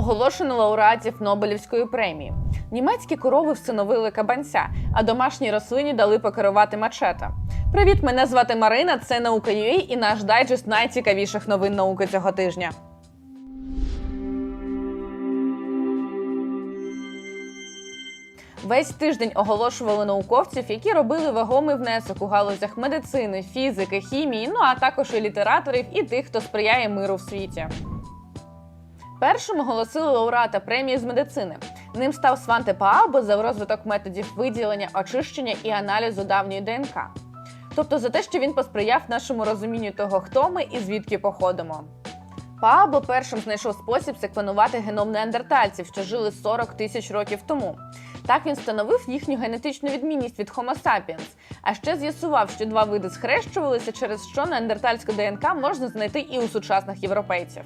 Оголошено лауреатів Нобелівської премії. Німецькі корови всиновили кабанця, а домашній рослині дали покерувати мачете. Привіт, мене звати Марина. Це наука.ua і наш дайджест найцікавіших новин науки цього тижня. Весь тиждень оголошували науковців, які робили вагомий внесок у галузях медицини, фізики, хімії, ну а також і літераторів, і тих, хто сприяє миру в світі. Першим оголосили лауреата премії з медицини. Ним став Сванте Паабо за розвиток методів виділення, очищення і аналізу давньої ДНК. Тобто за те, що він посприяв нашому розумінню того, хто ми і звідки походимо. Паабо першим знайшов спосіб секвенувати геном неандертальців, що жили 40 тисяч років тому. Так він встановив їхню генетичну відмінність від Homo sapiens, а ще з'ясував, що два види схрещувалися, через що неандертальську ДНК можна знайти і у сучасних європейців.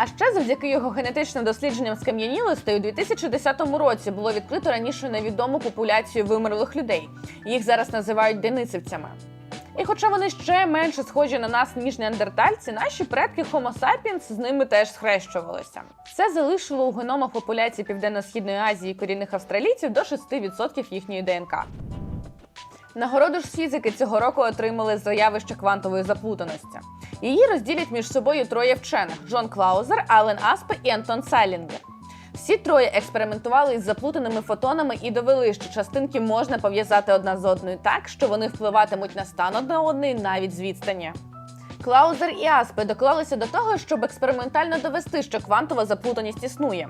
А ще завдяки його генетичним дослідженням скам'янілостей у 2010 році було відкрито раніше невідому популяцію вимерлих людей. Їх зараз називають деницевцями. І хоча вони ще менше схожі на нас, ніж неандертальці, наші предки Homo sapiens з ними теж схрещувалися. Це залишило у геномах популяції Південно-Східної Азії корінних австралійців до 6% їхньої ДНК. Нагороду ж фізики цього року отримали за явище квантової заплутаності. Її розділять між собою троє вчених: Джон Клаузер, Ален Аспе і Антон Салінгер. Всі троє експериментували із заплутаними фотонами і довели, що частинки можна пов'язати одна з одною так, що вони впливатимуть на стан одна одної навіть з відстані. Клаузер і Аспе доклалися до того, щоб експериментально довести, що квантова заплутаність існує.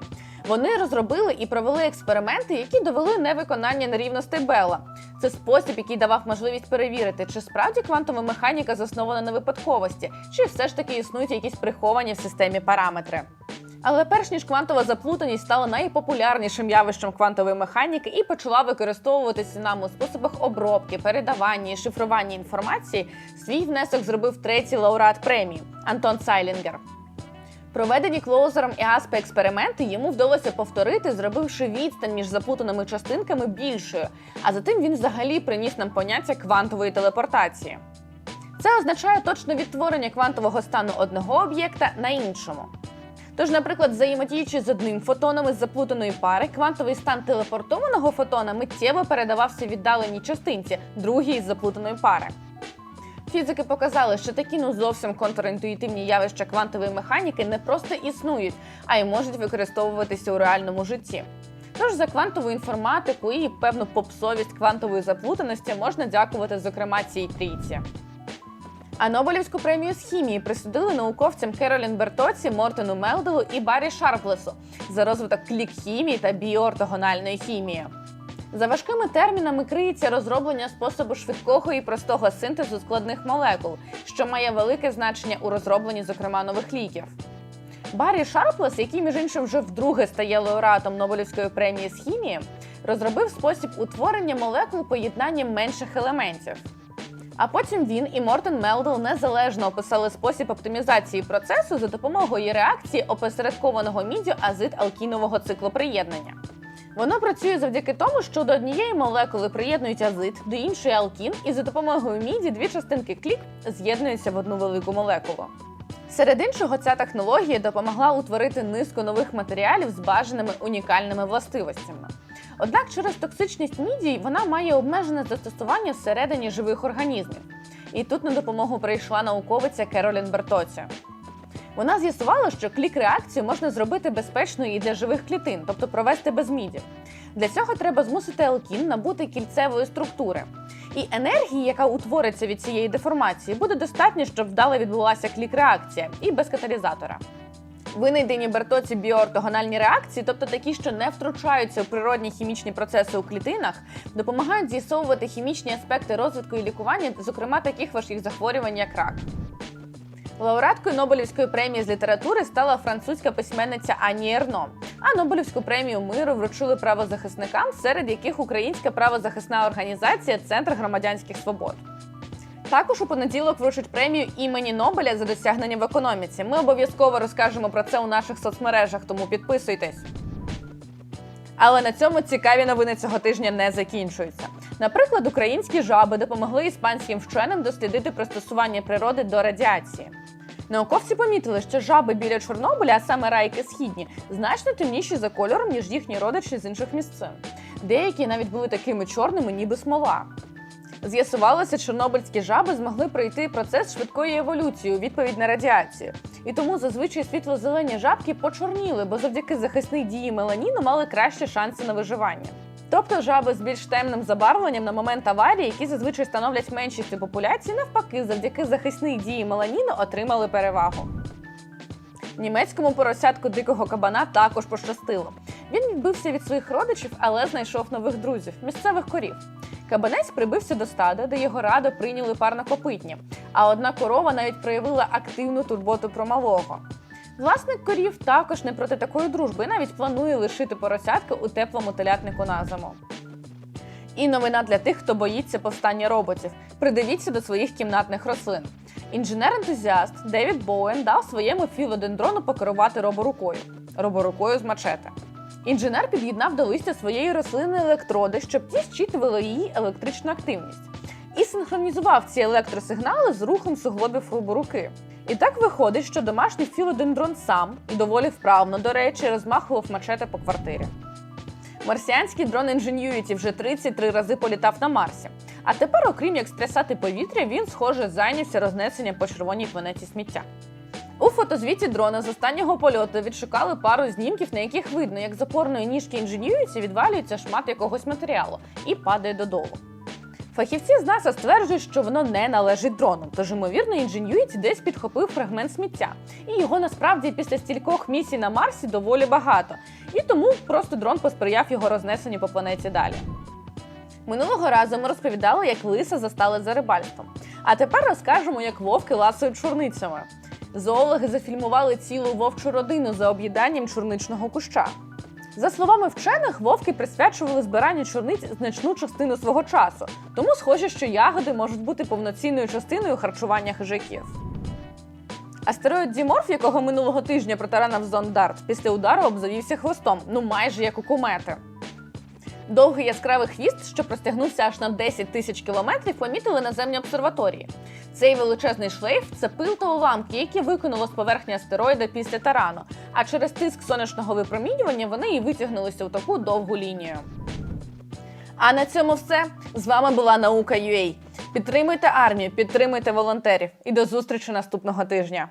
Вони розробили і провели експерименти, які довели невиконання нерівностей Белла. Це спосіб, який давав можливість перевірити, чи справді квантова механіка заснована на випадковості, чи все ж таки існують якісь приховані в системі параметри. Але перш ніж квантова заплутаність стала найпопулярнішим явищем квантової механіки і почала використовуватися нам у способах обробки, передавання і шифрування інформації, свій внесок зробив третій лауреат премії Антон Сайлінгер. Проведені клоузером і Аспе експерименти йому вдалося повторити, зробивши відстань між заплутаними частинками більшою. А затим він взагалі приніс нам поняття квантової телепортації. Це означає точне відтворення квантового стану одного об'єкта на іншому. Тож, наприклад, взаємодіючи з одним фотоном із заплутаної пари, квантовий стан телепортованого фотона миттєво передавався віддаленій частинці, другій із заплутаної пари. Фізики показали, що такі ну зовсім контрінтуїтивні явища квантової механіки не просто існують, а й можуть використовуватися у реальному житті. Тож за квантову інформатику і певну попсовість квантової заплутаності можна дякувати, зокрема, цій трійці. А Нобелівську премію з хімії присудили науковцям Керолін Бертоці, Мортону Мелделу і Баррі Шарплесу за розвиток клік хімії та біоортогональної хімії. За важкими термінами криється розроблення способу швидкого і простого синтезу складних молекул, що має велике значення у розробленні, зокрема, нових ліків. Баррі Шарплес, який між іншим вже вдруге стає лауреатом Нобелівської премії з хімії, розробив спосіб утворення молекул поєднанням менших елементів. А потім він і Мортен Мелдл незалежно описали спосіб оптимізації процесу за допомогою реакції опосередкованого міддю азид алкінового циклу приєднання. Воно працює завдяки тому, що до однієї молекули приєднують азид, до іншої алкін, і за допомогою міді дві частинки клік з'єднуються в одну велику молекулу. Серед іншого, ця технологія допомогла утворити низку нових матеріалів з бажаними унікальними властивостями. Однак через токсичність мідій вона має обмежене застосування всередині живих організмів. І тут на допомогу прийшла науковиця Керолін Бертоці. Вона з'ясувала, що клік-реакцію можна зробити безпечною і для живих клітин, тобто провести без міді. Для цього треба змусити алкін набути кільцевої структури. І енергії, яка утвориться від цієї деформації, буде достатньо, щоб вдало відбулася клік-реакція і без каталізатора. Винайдені Бертоці біоортогональні реакції, тобто такі, що не втручаються в природні хімічні процеси у клітинах, допомагають з'ясовувати хімічні аспекти розвитку і лікування, зокрема таких важких захворювань, як рак. Лауреаткою Нобелівської премії з літератури стала французька письменниця Ані Ерно. А Нобелівську премію миру вручили правозахисникам, серед яких українська правозахисна організація Центр громадянських свобод. Також у понеділок вручать премію імені Нобеля за досягнення в економіці. Ми обов'язково розкажемо про це у наших соцмережах, тому підписуйтесь. Але на цьому цікаві новини цього тижня не закінчуються. Наприклад, українські жаби допомогли іспанським вченим дослідити пристосування природи до радіації. Науковці помітили, що жаби біля Чорнобиля, а саме райки східні, значно темніші за кольором, ніж їхні родичі з інших місцин. Деякі навіть були такими чорними, ніби смола. З'ясувалося, чорнобильські жаби змогли пройти процес швидкої еволюції у відповідь на радіацію. І тому зазвичай світло-зелені жабки почорніли, бо завдяки захисній дії меланіну мали кращі шанси на виживання. Тобто жаби з більш темним забарвленням на момент аварії, які зазвичай становлять меншість популяції, навпаки, завдяки захисній дії меланіну отримали перевагу. Німецькому поросятку дикого кабана також пощастило. Він відбився від своїх родичів, але знайшов нових друзів місцевих корів. Кабанець прибився до стада, де його радо прийняли парнокопитні, а одна корова навіть проявила активну турботу про малого. Власник корів також не проти такої дружби, навіть планує лишити поросятка у теплому телятнику на зиму. І новина для тих, хто боїться повстання роботів. Придивіться до своїх кімнатних рослин. Інженер-ентузіаст Девід Боуен дав своєму філодендрону покерувати роборукою. Роборукою з мачете. Інженер під'єднав до листя своєї рослини електроди, щоб ті зчитували її електричну активність, і синхронізував ці електросигнали з рухом суглобів роборуки. І так виходить, що домашній філодендрон сам і доволі вправно, до речі, розмахував мачете по квартирі. Марсіанський дрон Ingenuity вже 33 рази політав на Марсі. А тепер, окрім як стрясати повітря, він, схоже, зайнявся рознесенням по червоній планеті сміття. У фотозвіті дрона з останнього польоту відшукали пару знімків, на яких видно, як з опорної ніжки Ingenuity відвалюється шмат якогось матеріалу і падає додолу. Фахівці з НАСА стверджують, що воно не належить дрону, тож, ймовірно, Ingenuity десь підхопив фрагмент сміття. І його насправді після стількох місій на Марсі доволі багато. І тому просто дрон посприяв його рознесенню по планеті далі. Минулого разу ми розповідали, як лиса застали за рибальством. А тепер розкажемо, як вовки ласують чорницями. Зоологи зафільмували цілу вовчу родину за об'їданням чорничного куща. За словами вчених, вовки присвячували збиранню чорниць значну частину свого часу, тому схоже, що ягоди можуть бути повноцінною частиною харчування хижаків. Астероїд Діморф, якого минулого тижня протаранив Зондарт, після удару обзавівся хвостом, ну майже як у комети. Довгий яскравий хвіст, що простягнувся аж на 10 тисяч кілометрів, помітили наземні обсерваторії. Цей величезний шлейф це пил та уламки, які викинуло з поверхні астероїда після тарану. А через тиск сонячного випромінювання вони і витягнулися у таку довгу лінію. А на цьому все. З вами була наука UA. Підтримуйте армію, підтримуйте волонтерів і до зустрічі наступного тижня.